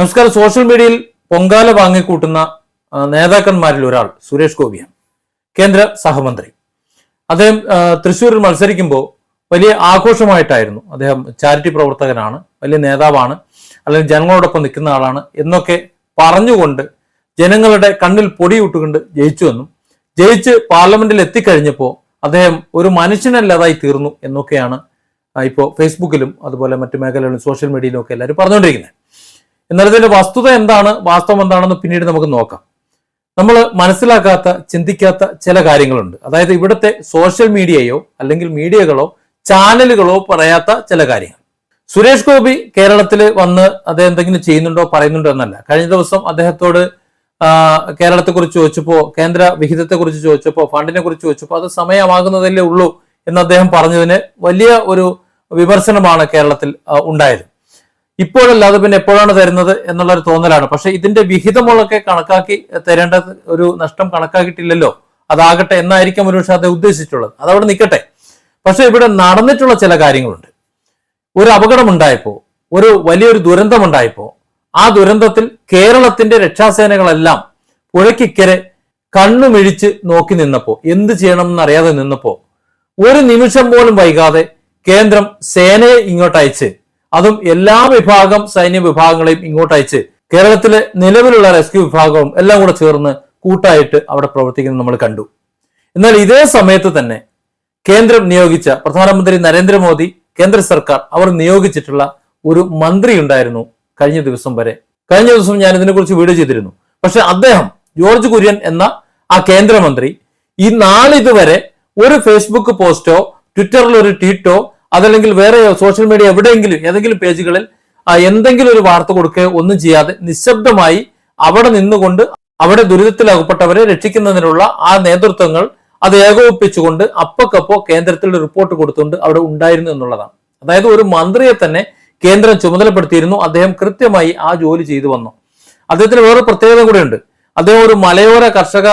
നമസ്കാരം. സോഷ്യൽ മീഡിയയിൽ പൊങ്കാല വാങ്ങിക്കൂട്ടുന്ന നേതാക്കന്മാരിൽ ഒരാൾ സുരേഷ് ഗോപിയാണ് കേന്ദ്ര സഹമന്ത്രി. അദ്ദേഹം തൃശ്ശൂരിൽ മത്സരിക്കുമ്പോൾ വലിയ ആഘോഷമായിട്ടായിരുന്നു അദ്ദേഹം ചാരിറ്റി പ്രവർത്തകനാണ് വലിയ നേതാവാണ് അല്ലെങ്കിൽ ജനങ്ങളോടൊപ്പം നിൽക്കുന്ന ആളാണ് എന്നൊക്കെ പറഞ്ഞുകൊണ്ട് ജനങ്ങളുടെ കണ്ണിൽ പൊടിയിട്ടുകൊണ്ട് ജയിച്ചുവെന്നും ജയിച്ച് പാർലമെന്റിൽ എത്തിക്കഴിഞ്ഞപ്പോൾ അദ്ദേഹം ഒരു മനുഷ്യനല്ലാതായി തീർന്നു എന്നൊക്കെയാണ് ഇപ്പോൾ ഫേസ്ബുക്കിലും അതുപോലെ മറ്റു മേഖലകളിലും സോഷ്യൽ മീഡിയയിലും ഒക്കെ എല്ലാവരും പറഞ്ഞുകൊണ്ടിരിക്കുന്നത്. എന്നാൽ ഇതിന്റെ വസ്തുത എന്താണ്? വാസ്തവം എന്താണെന്ന് പിന്നീട് നമുക്ക് നോക്കാം. നമ്മൾ മനസ്സിലാക്കാത്ത ചിന്തിക്കാത്ത ചില കാര്യങ്ങളുണ്ട്. അതായത് ഇവിടുത്തെ സോഷ്യൽ മീഡിയയോ അല്ലെങ്കിൽ മീഡിയകളോ ചാനലുകളോ പറയാത്ത ചില കാര്യങ്ങൾ. സുരേഷ് ഗോപി കേരളത്തിൽ വന്ന് അദ്ദേഹം എന്തെങ്കിലും ചെയ്യുന്നുണ്ടോ പറയുന്നുണ്ടോ എന്നല്ല. കഴിഞ്ഞ ദിവസം അദ്ദേഹത്തോട് കേരളത്തെക്കുറിച്ച് ചോദിച്ചപ്പോൾ കേന്ദ്ര വിഹിതത്തെക്കുറിച്ച് ചോദിച്ചപ്പോൾ ഫണ്ടിനെ കുറിച്ച് ചോദിച്ചപ്പോ അത് സമയമാകുന്നതല്ലേ ഉള്ളൂ എന്ന് അദ്ദേഹം പറഞ്ഞതിന് വലിയ ഒരു വിമർശനമാണ് കേരളത്തിൽ ഉണ്ടായത്. ഇപ്പോഴല്ലാതെ പിന്നെ എപ്പോഴാണ് തരുന്നത് എന്നുള്ള ഒരു തോന്നലാണ്. പക്ഷെ ഇതിന്റെ വിഹിതമുള്ളൊക്കെ കണക്കാക്കി തരേണ്ട ഒരു നഷ്ടം കണക്കാക്കിയിട്ടില്ലല്ലോ. അതാകട്ടെ എന്നായിരിക്കും ഒരു പക്ഷെ അദ്ദേഹം ഉദ്ദേശിച്ചിട്ടുള്ളത്. അതവിടെ നിൽക്കട്ടെ. പക്ഷെ ഇവിടെ നടന്നിട്ടുള്ള ചില കാര്യങ്ങളുണ്ട്. ഒരു അപകടം ഉണ്ടായപ്പോ ഒരു വലിയൊരു ദുരന്തം ഉണ്ടായപ്പോ ആ ദുരന്തത്തിൽ കേരളത്തിന്റെ രക്ഷാസേനകളെല്ലാം പുഴയ്ക്കിക്കരെ കണ്ണുമിഴിച്ച് നോക്കി നിന്നപ്പോൾ എന്ത് ചെയ്യണമെന്ന് അറിയാതെ നിന്നപ്പോ ഒരു നിമിഷം പോലും വൈകാതെ കേന്ദ്രം സേനയെ ഇങ്ങോട്ട് അയച്ച് അതും എല്ലാ വിഭാഗം സൈന്യ വിഭാഗങ്ങളെയും ഇങ്ങോട്ട് അയച്ച് കേരളത്തിലെ നിലവിലുള്ള റെസ്ക്യൂ വിഭാഗവും എല്ലാം കൂടെ ചേർന്ന് കൂട്ടായിട്ട് അവിടെ പ്രവർത്തിക്കുന്നത് നമ്മൾ കണ്ടു. എന്നാൽ ഇതേ സമയത്ത് തന്നെ കേന്ദ്രം നിയോഗിച്ച പ്രധാനമന്ത്രി നരേന്ദ്രമോദി കേന്ദ്ര സർക്കാർ അവർ നിയോഗിച്ചിട്ടുള്ള ഒരു മന്ത്രി ഉണ്ടായിരുന്നു കഴിഞ്ഞ ദിവസം വരെ. കഴിഞ്ഞ ദിവസം ഞാൻ ഇതിനെക്കുറിച്ച് വീഡിയോ ചെയ്തിരുന്നു. പക്ഷെ അദ്ദേഹം ജോർജ് കുര്യൻ എന്ന ആ കേന്ദ്രമന്ത്രി ഈ നാളിതുവരെ ഒരു ഫേസ്ബുക്ക് പോസ്റ്റോ ട്വിറ്ററിൽ ഒരു ട്വീറ്റോ അതല്ലെങ്കിൽ വേറെ സോഷ്യൽ മീഡിയ എവിടെയെങ്കിലും ഏതെങ്കിലും പേജുകളിൽ എന്തെങ്കിലും ഒരു വാർത്ത കൊടുക്കുകയോ ഒന്നും ചെയ്യാതെ നിശബ്ദമായി അവിടെ നിന്നുകൊണ്ട് അവിടെ ദുരിതത്തിലകപ്പെട്ടവരെ രക്ഷിക്കുന്നതിനുള്ള ആ നേതൃത്വങ്ങൾ അത് ഏകോപിപ്പിച്ചുകൊണ്ട് അപ്പക്കപ്പോ കേന്ദ്രത്തിൽ റിപ്പോർട്ട് കൊടുത്തുകൊണ്ട് അവിടെ ഉണ്ടായിരുന്നു എന്നുള്ളതാണ്. അതായത് ഒരു മന്ത്രിയെ തന്നെ കേന്ദ്രം ചുമതലപ്പെടുത്തിയിരുന്നു. അദ്ദേഹം കൃത്യമായി ആ ജോലി ചെയ്തു വന്നു. അദ്ദേഹത്തിന് വേറെ പ്രത്യേകത കൂടിയുണ്ട്. അദ്ദേഹം ഒരു മലയോര കർഷക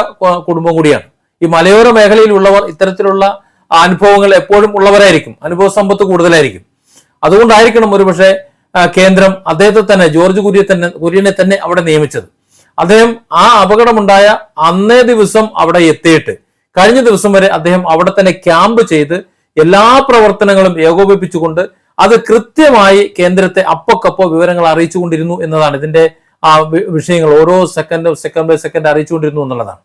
കുടുംബം കൂടിയാണ്. ഈ മലയോര മേഖലയിലുള്ളവർ ഇത്തരത്തിലുള്ള അനുഭവങ്ങൾ എപ്പോഴും ഉള്ളവരായിരിക്കും. അനുഭവ സമ്പത്ത് കൂടുതലായിരിക്കും. അതുകൊണ്ടായിരിക്കണം ഒരുപക്ഷെ കേന്ദ്രം അദ്ദേഹത്തെ തന്നെ ജോർജ് കുര്യെ തന്നെ കുര്യനെ തന്നെ അവിടെ നിയമിച്ചത്. അദ്ദേഹം ആ അപകടമുണ്ടായ അന്നേ ദിവസം അവിടെ എത്തിയിട്ട് കഴിഞ്ഞ ദിവസം വരെ അദ്ദേഹം അവിടെ തന്നെ ക്യാമ്പ് ചെയ്ത് എല്ലാ പ്രവർത്തനങ്ങളും ഏകോപിപ്പിച്ചുകൊണ്ട് അത് കൃത്യമായി കേന്ദ്രത്തെ അപ്പൊക്കപ്പോ വിവരങ്ങൾ അറിയിച്ചുകൊണ്ടിരുന്നു എന്നതാണ്. ഇതിന്റെ ആ വിഷയങ്ങൾ ഓരോ സെക്കൻഡ് സെക്കൻഡ് ബൈ സെക്കൻഡ് അറിയിച്ചുകൊണ്ടിരുന്നു എന്നുള്ളതാണ്.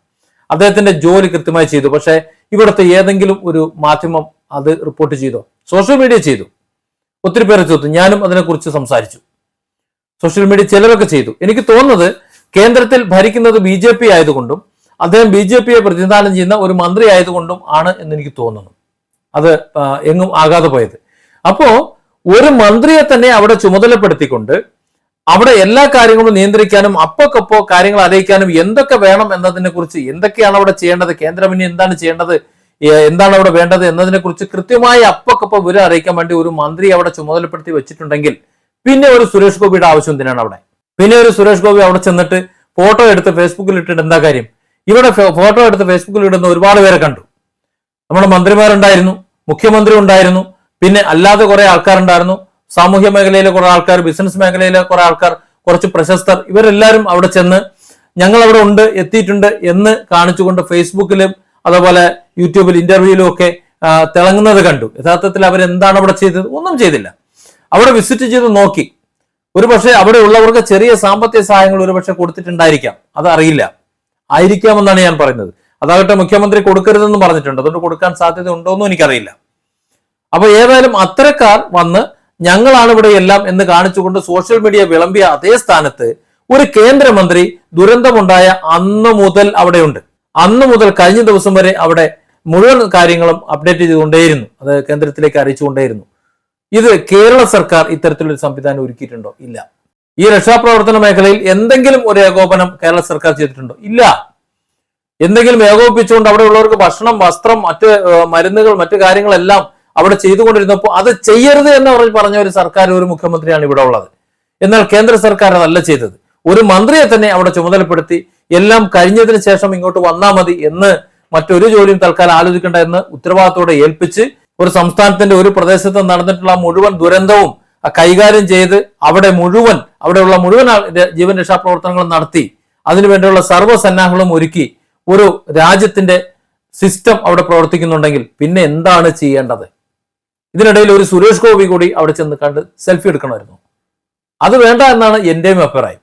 അദ്ദേഹത്തിന്റെ ജോലി കൃത്യമായി ചെയ്തു. പക്ഷേ ഇവിടുത്തെ ഏതെങ്കിലും ഒരു മാധ്യമം അത് റിപ്പോർട്ട് ചെയ്തോ? സോഷ്യൽ മീഡിയ ചെയ്തു. ഒത്തിരി പേരെ ചോദിച്ചു. ഞാനും അതിനെക്കുറിച്ച് സംസാരിച്ചു. സോഷ്യൽ മീഡിയ ചിലവൊക്കെ ചെയ്തു. എനിക്ക് തോന്നുന്നത് കേന്ദ്രത്തിൽ ഭരിക്കുന്നത് ബി ജെ പി ആയതുകൊണ്ടും അദ്ദേഹം ബി ജെ പിയെ പ്രതിനിധാനം ചെയ്യുന്ന ഒരു മന്ത്രി ആയതുകൊണ്ടും ആണ് എന്ന് എനിക്ക് തോന്നുന്നു. അത് എങ്ങും ആകാതെ പോയത്. അപ്പോ ഒരു മന്ത്രിയെ തന്നെ അവിടെ ചുമതലപ്പെടുത്തിക്കൊണ്ട് അവിടെ എല്ലാ കാര്യങ്ങളും നിയന്ത്രിക്കാനും അപ്പോക്കപ്പോ കാര്യങ്ങൾ അറിയിക്കാനും എന്തൊക്കെ വേണം എന്നതിനെ കുറിച്ച് എന്തൊക്കെയാണ് അവിടെ ചെയ്യേണ്ടത്? കേന്ദ്രം ഇനി എന്താണ് ചെയ്യേണ്ടത്? എന്താണ് അവിടെ വേണ്ടത് എന്നതിനെ കുറിച്ച് കൃത്യമായി അപ്പോക്കപ്പോ വിവരം അറിയിക്കാൻ വേണ്ടി ഒരു മന്ത്രി അവിടെ ചുമതലപ്പെടുത്തി വെച്ചിട്ടുണ്ടെങ്കിൽ പിന്നെ ഒരു സുരേഷ് ഗോപിയുടെ ആവശ്യം എന്തിനാണ് അവിടെ? പിന്നെ ഒരു സുരേഷ് ഗോപി അവിടെ ചെന്നിട്ട് ഫോട്ടോ എടുത്ത് ഫേസ്ബുക്കിൽ ഇട്ടിട്ട് എന്താ കാര്യം? ഇവിടെ ഫോട്ടോ എടുത്ത് ഫേസ്ബുക്കിൽ ഇടുന്ന ഒരുപാട് പേരെ കണ്ടു. നമ്മുടെ മന്ത്രിമാരുണ്ടായിരുന്നു മുഖ്യമന്ത്രി ഉണ്ടായിരുന്നു പിന്നെ അല്ലാതെ കുറെ ആൾക്കാരുണ്ടായിരുന്നു. സാമൂഹ്യ മേഖലയിലെ കുറെ ആൾക്കാർ ബിസിനസ് മേഖലയിലെ കുറെ ആൾക്കാർ കുറച്ച് പ്രശസ്തർ ഇവരെല്ലാവരും അവിടെ ചെന്ന് ഞങ്ങൾ അവിടെ ഉണ്ട് എത്തിയിട്ടുണ്ട് എന്ന് കാണിച്ചുകൊണ്ട് ഫേസ്ബുക്കിലും അതേപോലെ യൂട്യൂബിൽ ഇന്റർവ്യൂയിലും ഒക്കെ തിളങ്ങുന്നത് കണ്ടു. യഥാർത്ഥത്തിൽ അവരെന്താണ് അവിടെ ചെയ്തത്? ഒന്നും ചെയ്തില്ല. അവിടെ വിസിറ്റ് ചെയ്ത് നോക്കി. ഒരു പക്ഷേ അവിടെ ഉള്ളവർക്ക് ചെറിയ സാമ്പത്തിക സഹായങ്ങൾ ഒരു പക്ഷേ കൊടുത്തിട്ടുണ്ടായിരിക്കാം. അത് അറിയില്ല ആയിരിക്കാമെന്നാണ് ഞാൻ പറയുന്നത്. അതാകട്ടെ മുഖ്യമന്ത്രി കൊടുക്കരുതെന്ന് പറഞ്ഞിട്ടുണ്ട്. അതുകൊണ്ട് കൊടുക്കാൻ സാധ്യത ഉണ്ടോ എന്നും എനിക്കറിയില്ല. അപ്പൊ ഏതായാലും അത്തരക്കാർ വന്ന് ഞങ്ങളാണ് ഇവിടെ എല്ലാം എന്ന് കാണിച്ചുകൊണ്ട് സോഷ്യൽ മീഡിയ വിളമ്പിയ അതേ സ്ഥാനത്ത് ഒരു കേന്ദ്രമന്ത്രി ദുരന്തമുണ്ടായ അന്ന് മുതൽ അവിടെയുണ്ട്. അന്ന് മുതൽ കഴിഞ്ഞ ദിവസം വരെ അവിടെ മുഴുവൻ കാര്യങ്ങളും അപ്ഡേറ്റ് ചെയ്തുകൊണ്ടേയിരുന്നു. അത് കേന്ദ്രത്തിലേക്ക് അറിയിച്ചുകൊണ്ടേയിരുന്നു. ഇത് കേരള സർക്കാർ ഇത്തരത്തിലൊരു സംവിധാനം ഒരുക്കിയിട്ടുണ്ടോ? ഇല്ല. ഈ രക്ഷാപ്രവർത്തന മേഖലയിൽ എന്തെങ്കിലും ഒരു ഏകോപനം കേരള സർക്കാർ ചെയ്തിട്ടുണ്ടോ? ഇല്ല. എന്തെങ്കിലും ഏകോപിപ്പിച്ചുകൊണ്ട് അവിടെ ഉള്ളവർക്ക് ഭക്ഷണം വസ്ത്രം മറ്റ് മരുന്നുകൾ മറ്റു കാര്യങ്ങളെല്ലാം അവിടെ ചെയ്തുകൊണ്ടിരുന്നപ്പോൾ അത് ചെയ്യരുത് എന്ന് പറഞ്ഞ് ഒരു സർക്കാർ ഒരു മുഖ്യമന്ത്രിയാണ് ഇവിടെ ഉള്ളത്. എന്നാൽ കേന്ദ്ര സർക്കാർ അതല്ല ചെയ്തത്. ഒരു മന്ത്രിയെ തന്നെ അവിടെ ചുമതലപ്പെടുത്തി എല്ലാം കഴിഞ്ഞതിന് ശേഷം ഇങ്ങോട്ട് വന്നാൽ മതി എന്ന് മറ്റൊരു ജോലിയും തൽക്കാലം ആലോചിക്കേണ്ട എന്ന് ഉത്തരവാദിത്തോടെ ഏൽപ്പിച്ച് ഒരു സംസ്ഥാനത്തിന്റെ ഒരു പ്രദേശത്ത് നടന്നിട്ടുള്ള മുഴുവൻ ദുരന്തവും കൈകാര്യം ചെയ്ത് അവിടെ മുഴുവൻ അവിടെയുള്ള മുഴുവൻ ജീവൻ രക്ഷാപ്രവർത്തനങ്ങളും നടത്തി. അതിനുവേണ്ടിയുള്ള സർവസന്നാഹങ്ങളും ഒരുക്കി ഒരു രാജ്യത്തിന്റെ സിസ്റ്റം അവിടെ പ്രവർത്തിക്കുന്നുണ്ടെങ്കിൽ പിന്നെ എന്താണ് ചെയ്യേണ്ടത്? ഇതിനിടയിൽ ഒരു സുരേഷ് ഗോപി കൂടി അവിടെ ചെന്ന് കണ്ട് സെൽഫി എടുക്കണമായിരുന്നു. അത് വേണ്ട എന്നാണ് എന്റെയും അഭിപ്രായം.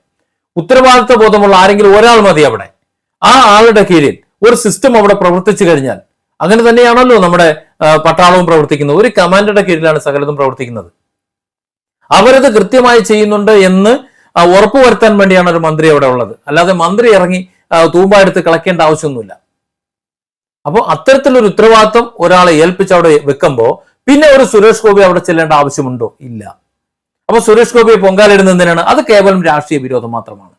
ഉത്തരവാദിത്വ ബോധമുള്ള ആരെങ്കിലും ഒരാൾ മതി അവിടെ. ആ ആളുടെ കീഴിൽ ഒരു സിസ്റ്റം അവിടെ പ്രവർത്തിച്ചു കഴിഞ്ഞാൽ അങ്ങനെ തന്നെയാണല്ലോ നമ്മുടെ പട്ടാളവും പ്രവർത്തിക്കുന്നത്. ഒരു കമാൻഡറുടെ കീഴിലാണ് സകലതും പ്രവർത്തിക്കുന്നത്. അവരത് കൃത്യമായി ചെയ്യുന്നുണ്ട് എന്ന് ഉറപ്പുവരുത്താൻ വേണ്ടിയാണ് ഒരു മന്ത്രി അവിടെ ഉള്ളത്. അല്ലാതെ മന്ത്രി ഇറങ്ങി തൂമ്പ എടുത്ത് കളക്കേണ്ട ആവശ്യമൊന്നുമില്ല. അപ്പോൾ അത്തരത്തിലൊരു ഉത്തരവാദിത്വം ഒരാളെ ഏൽപ്പിച്ച് അവിടെ വെക്കുമ്പോൾ പിന്നെ ഒരു സുരേഷ് ഗോപി അവിടെ ചെല്ലേണ്ട ആവശ്യമുണ്ടോ? ഇല്ല. അപ്പൊ സുരേഷ് ഗോപിയെ പൊങ്കാലിടുന്ന എന്തിനാണ്? അത് കേവലം രാഷ്ട്രീയ വിരോധം മാത്രമാണ്.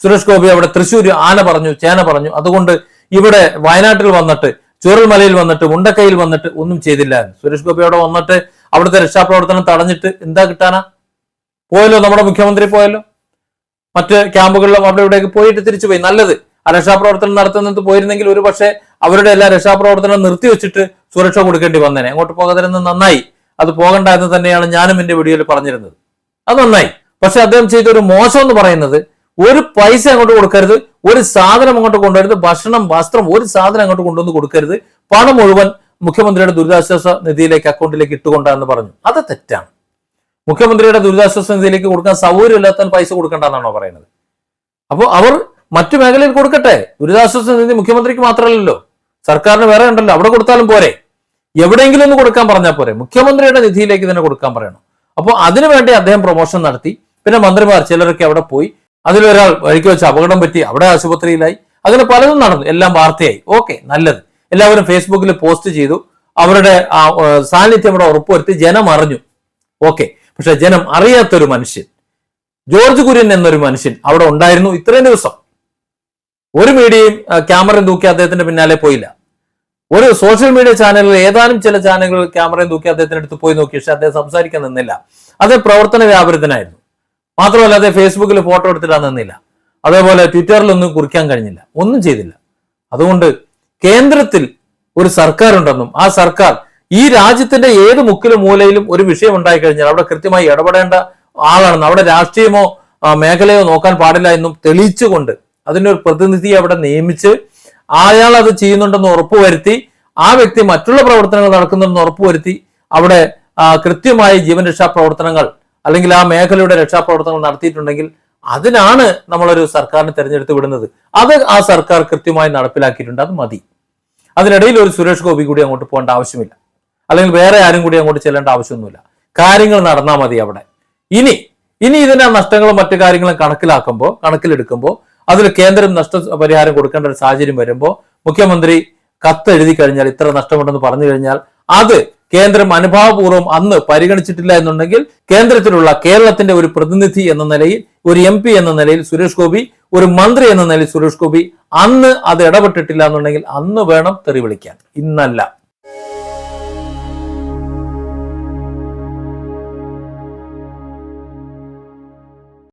സുരേഷ് ഗോപി അവിടെ തൃശ്ശൂർ ആന പറഞ്ഞു ചേന പറഞ്ഞു. അതുകൊണ്ട് ഇവിടെ വയനാട്ടിൽ വന്നിട്ട് ചുരൽമലയിൽ വന്നിട്ട് മുണ്ടക്കയിൽ വന്നിട്ട് ഒന്നും ചെയ്തില്ല. സുരേഷ് ഗോപി അവിടെ വന്നിട്ട് അവിടുത്തെ രക്ഷാപ്രവർത്തനം തടഞ്ഞിട്ട് എന്താ കിട്ടാനാ? പോയല്ലോ നമ്മുടെ മുഖ്യമന്ത്രി പോയല്ലോ. മറ്റ് ക്യാമ്പുകളിലും അവിടെ ഇവിടെയൊക്കെ പോയിട്ട് തിരിച്ചു പോയി നല്ലത്. ആ രക്ഷാപ്രവർത്തനം നടത്തുന്നത് പോയിരുന്നെങ്കിൽ ഒരു പക്ഷേ അവരുടെ എല്ലാ രക്ഷാപ്രവർത്തനം നിർത്തിവെച്ചിട്ട് സുരക്ഷ കൊടുക്കേണ്ടി വന്നേനെ. അങ്ങോട്ട് പോകാതിരുന്നത് നന്നായി. അത് പോകണ്ട എന്ന് തന്നെയാണ് ഞാനും എന്റെ വീഡിയോയിൽ പറഞ്ഞിരുന്നത്. അത് നന്നായി. പക്ഷെ അദ്ദേഹം ചെയ്ത ഒരു മോശം എന്ന് പറയുന്നത് ഒരു പൈസ അങ്ങോട്ട് കൊടുക്കരുത് ഒരു സാധനം അങ്ങോട്ട് കൊണ്ടുവരുത് ഭക്ഷണം വസ്ത്രം ഒരു സാധനം അങ്ങോട്ട് കൊണ്ടുവന്ന് കൊടുക്കരുത് പണം മുഴുവൻ മുഖ്യമന്ത്രിയുടെ ദുരിതാശ്വാസ നിധിയിലേക്ക് അക്കൗണ്ടിലേക്ക് ഇട്ടുകൊണ്ടാന്ന് പറഞ്ഞു. അത് തെറ്റാണ്. മുഖ്യമന്ത്രിയുടെ ദുരിതാശ്വാസ നിധിയിലേക്ക് കൊടുക്കാൻ സൗകര്യമില്ലാത്ത പൈസ കൊടുക്കണ്ടെന്നാണോ പറയുന്നത്? അപ്പോൾ അവർ മറ്റു മേഖലയിൽ കൊടുക്കട്ടെ. ദുരിതാശ്വാസ നിധി മുഖ്യമന്ത്രിക്ക് മാത്രമല്ലല്ലോ. സർക്കാരിന് വേറെ ഉണ്ടല്ലോ. അവിടെ കൊടുത്താലും പോരെ. എവിടെയെങ്കിലും ഒന്ന് കൊടുക്കാൻ പറഞ്ഞാൽ പോരെ. മുഖ്യമന്ത്രിയുടെ നിധിയിലേക്ക് തന്നെ കൊടുക്കാൻ പറയണം. അപ്പോൾ അതിനുവേണ്ടി അദ്ദേഹം പ്രൊമോഷൻ നടത്തി. പിന്നെ മന്ത്രിമാർ ചിലരൊക്കെ അവിടെ പോയി. അതിലൊരാൾ വഴിക്ക് വെച്ച് അപകടം പറ്റി അവിടെ ആശുപത്രിയിലായി. അങ്ങനെ പലതും നടന്നു. എല്ലാം വാർത്തയായി. ഓക്കെ നല്ലത്. എല്ലാവരും ഫേസ്ബുക്കിൽ പോസ്റ്റ് ചെയ്തു. അവരുടെ ആ, സാന്നിധ്യം അവിടെ ഉറപ്പുവരുത്തി. ജനം അറിഞ്ഞു. ഓക്കെ പക്ഷെ ജനം അറിയാത്തൊരു മനുഷ്യൻ ജോർജ് കുര്യൻ എന്നൊരു മനുഷ്യൻ അവിടെ ഉണ്ടായിരുന്നു ഇത്രയും ദിവസം. ഒരു മീഡിയയും ക്യാമറയും തൂക്കി അദ്ദേഹത്തിന്റെ പിന്നാലെ പോയില്ല. ഒരു സോഷ്യൽ മീഡിയ ചാനലിൽ ഏതാനും ചില ചാനലുകൾ ക്യാമറയും തൂക്കി അദ്ദേഹത്തിന്റെ അടുത്ത് പോയി നോക്കി പക്ഷെ അദ്ദേഹം സംസാരിക്കാൻ നിന്നില്ല. അത് പ്രവർത്തന വ്യാപരത്തിനായിരുന്നു മാത്രമല്ല അദ്ദേഹം ഫേസ്ബുക്കിൽ ഫോട്ടോ എടുത്തിടാൻ നിന്നില്ല. അതേപോലെ ട്വിറ്ററിലൊന്നും കുറിക്കാൻ കഴിഞ്ഞില്ല. ഒന്നും ചെയ്തില്ല. അതുകൊണ്ട് കേന്ദ്രത്തിൽ ഒരു സർക്കാർ ഉണ്ടെന്നും ആ സർക്കാർ ഈ രാജ്യത്തിന്റെ ഏത് മുക്കിലും മൂലയിലും ഒരു വിഷയം ഉണ്ടായി കഴിഞ്ഞാൽ അവിടെ കൃത്യമായി ഇടപെടേണ്ട ആളാണെന്ന് അവിടെ രാഷ്ട്രീയമോ മേഖലയോ നോക്കാൻ പാടില്ല എന്നും തെളിയിച്ചുകൊണ്ട് അതിനൊരു പ്രതിനിധിയെ അവിടെ നിയമിച്ച് അയാൾ അത് ചെയ്യുന്നുണ്ടെന്ന് ഉറപ്പുവരുത്തി ആ വ്യക്തി മറ്റുള്ള പ്രവർത്തനങ്ങൾ നടക്കുന്നുണ്ടെന്ന് ഉറപ്പുവരുത്തി അവിടെ കൃത്യമായി ജീവൻ രക്ഷാ പ്രവർത്തനങ്ങൾ അല്ലെങ്കിൽ ആ മേഖലയുടെ രക്ഷാപ്രവർത്തനങ്ങൾ നടത്തിയിട്ടുണ്ടെങ്കിൽ അതിനാണ് നമ്മളൊരു സർക്കാരിനെ തെരഞ്ഞെടുത്ത് വിടുന്നത്. അത് ആ സർക്കാർ കൃത്യമായി നടപ്പിലാക്കിയിട്ടുണ്ട്. അത് മതി. അതിനിടയിൽ ഒരു സുരേഷ് ഗോപി കൂടി അങ്ങോട്ട് പോകേണ്ട ആവശ്യമില്ല. അല്ലെങ്കിൽ വേറെ ആരും കൂടി അങ്ങോട്ട് ചെല്ലേണ്ട ആവശ്യമൊന്നുമില്ല. കാര്യങ്ങൾ നടന്നാൽ മതി അവിടെ. ഇനി ഇനി ഇതിന്റെ നഷ്ടങ്ങളും മറ്റു കാര്യങ്ങളും കണക്കിലാക്കുമ്പോൾ കണക്കിലെടുക്കുമ്പോൾ അതിൽ കേന്ദ്രം നഷ്ടപരിഹാരം കൊടുക്കേണ്ട ഒരു സാഹചര്യം വരുമ്പോൾ മുഖ്യമന്ത്രി കത്ത് എഴുതി കഴിഞ്ഞാൽ ഇത്ര നഷ്ടമുണ്ടെന്ന് പറഞ്ഞു കഴിഞ്ഞാൽ അത് കേന്ദ്രം അനുഭാവപൂർവം അന്ന് പരിഗണിച്ചിട്ടില്ല എന്നുണ്ടെങ്കിൽ കേന്ദ്രത്തിലുള്ള കേരളത്തിന്റെ ഒരു പ്രതിനിധി എന്ന നിലയിൽ ഒരു എം എന്ന നിലയിൽ സുരേഷ് ഗോപി ഒരു മന്ത്രി എന്ന നിലയിൽ സുരേഷ് ഗോപി അന്ന് അത് ഇടപെട്ടിട്ടില്ല എന്നുണ്ടെങ്കിൽ അന്ന് വേണം തെറി വിളിക്കാൻ. ഇന്നല്ല.